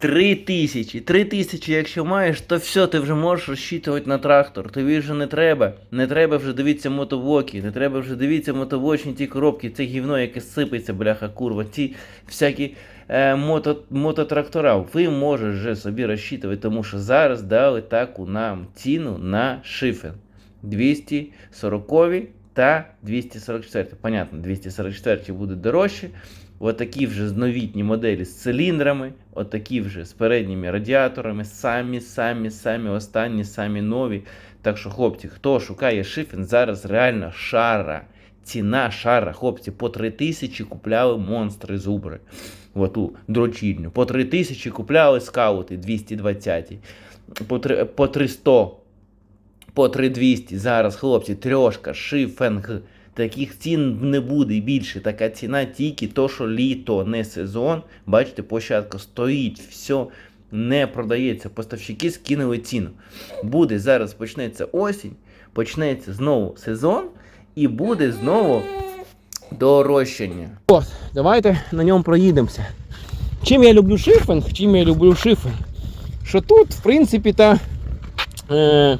Три тисячі. Три тисячі, якщо маєш, то все, ти вже можеш розчитувати на трактор. Тобі вже не треба. Не треба вже дивитися мотовоки, не треба вже дивитися мотовочні ті коробки, це гівно, яке сипеться, бляха, курва, ті всякі е, мото, мототрактора. Ви можете вже собі розчитувати, тому що зараз дали таку нам ціну на шифен. 240 та 244. Понятно, 244 буде дорожче. Отакі вже новітні моделі з циліндрами, отакі вже з передніми радіаторами, самі, самі, самі останні, самі нові. Так що, хлопці, хто шукає шифен, зараз реально шара. Ціна шара, хлопці, по 3 тисячі купляли монстри зубри. Оту дрочільню. По 3 тисячі купляли скаути 220. По, три- по 300 по 3200. Зараз, хлопці, трьошка, шифенг. Таких цін не буде більше. Така ціна тільки то, що літо, не сезон. Бачите, площадка стоїть, все не продається. Поставщики скинули ціну. Буде зараз почнеться осінь, почнеться знову сезон, і буде знову дорожчання. От, давайте на ньому проїдемося. Чим я люблю шифинг, чим я люблю шифинг? Що тут, в принципі, та, е,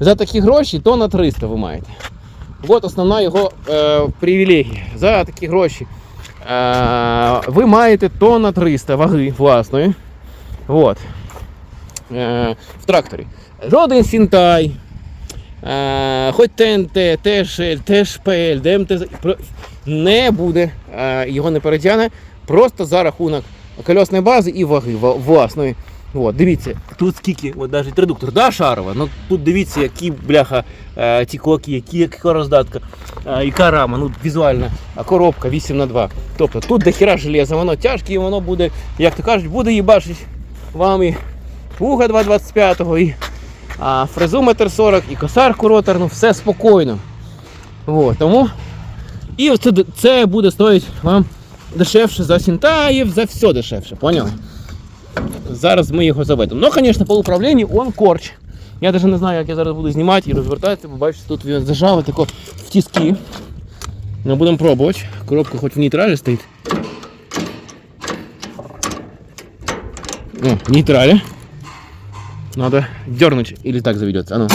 за такі гроші то на 300 ви маєте. От основна його е, привілегія. За такі гроші е, ви маєте то на 300 ваги власної. От. Е, в тракторі. Жоден Сінтай, е, хоч ТНТ, ТШЛ, ТШПЛ, ДМТЗ не буде, е, його не перетягне, просто за рахунок кольосної бази і ваги власної. От, дивіться, тут скільки, от навіть редуктор, да, шарова, ну тут дивіться, які бляха, е, ті коки, які, яка роздатка, е, яка рама, ну візуальна, а коробка 8 на 2 Тобто тут до хіра железа, воно тяжке і воно буде, як то кажуть, буде їбачить вам і пуга 2,25 і а, фрезометр 40, і косарку роторну, все спокійно. От, тому і це, це буде стоїть вам дешевше за сінтаїв, за все дешевше, поняли? Зараз ми його заведемо. Ну, звісно, по управлінню он корч. Я навіть не знаю, як я зараз буду знімати і розвертатися, бо бачите, тут він зажали тако в тіски. Ну, будемо пробувати. Коробка хоч в нейтралі стоїть. О, в нейтралі. Надо дернуть или так заведется. А ну.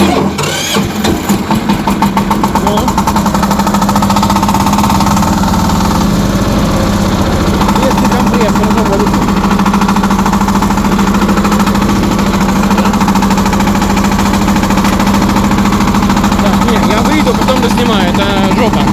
снимаю это жопа.